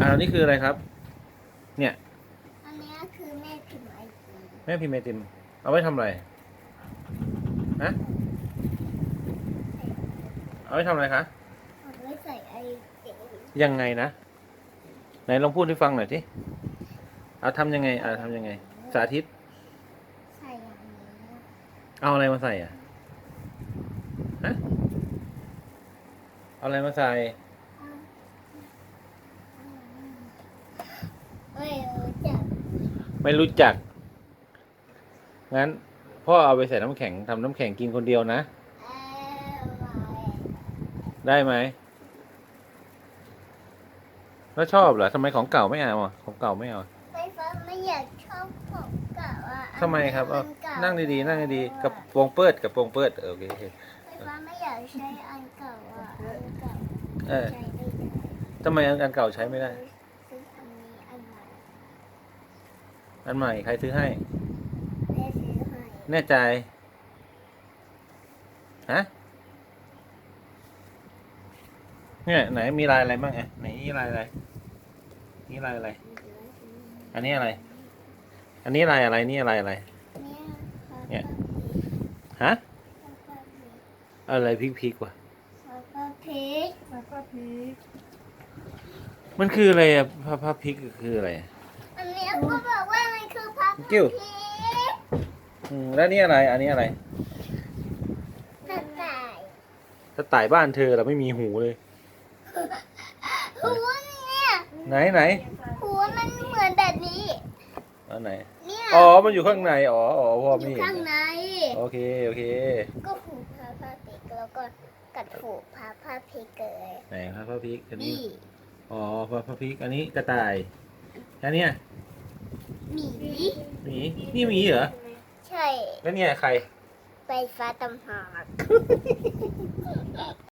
อ่านี่คืออะไรครับ เนี่ย อันเนี้ยคือแม่พิมพ์ไอจีแม่พิมพ์ไอติม เอาไว้ทำอะไรฮะเอาไว้ทำอะไรคะเอาไว้ใส่ไอจียังไงนะไหนลองพูดให้ฟังหน่อยสิเอาทำยังไงอ่าทำยังไง สาธิต ใส่อย่างนี้เอาอะไรมาใส่อะฮะเอาอะไรมาใส่ ไม่รู้จัก ไม่รู้จัก งั้นพ่อเอาไปใส่น้ำแข็งทำน้ำแข็งกินคนเดียวนะเออไว้ได้ไหมแล้วชอบเหรอทำไมของเก่าไม่เอาอะของเก่าไม่เอาไฟฟ้าไม่อยากชอบของเก่าอะทำไมครับเอานเก่านั่งดีๆนั่งดีๆกับโปรงเปิดกับโปรงเปิดเออโอเคโอเคไฟฟ้าไม่อยากใช้อันเก่าอะอันเก่าเออใช้ไม่ได้ทำไมอันอันเก่าใช้ไม่ได้ ซื้ออันนี้อันใหม่ อันใหม่ใครซื้อให้ แม่ซื้อให้แน่ใจ ฮะ เนี่ยไหนมีลายอะไรบ้างไงไหนนี่ลายอะไร นี่ลายอะไร อันนี้อะไร อันนี้ลายอะไร นี่ลายอะไร เนี่ยฮะ อะไรพริกๆวะแล้วก็พริกแล้วก็พริกมันคืออะไรอะพระพระพริกคืออะไรอะอันเนี้ยก็บอก กิ้ริวกอืมแล้วนี่อะไร อันนี้อะไรกระต่ายสไตล์บ้านเธอเราไม่มีหูเลยหัวเนี่ยไหนไหนหัวมันเหมือนแบบนี้อันไหนเนี่ยอ๋อมันอยู่ข้างในอ๋ออ๋อพ่ออไม่ยู่เห็นข้างในโอเคโอเค ก็หูพาพาพริกแล้วก็กัดหูพาพาพริกเลยไหนครับพระพริกอันนี้นี่อ๋อพระพระพริกอันนี้กระต่ายอันเนี้ย หมีหมีนี่หมีเหรอใช่แล้วเนี่ยใครไฟฟ้าตำหาก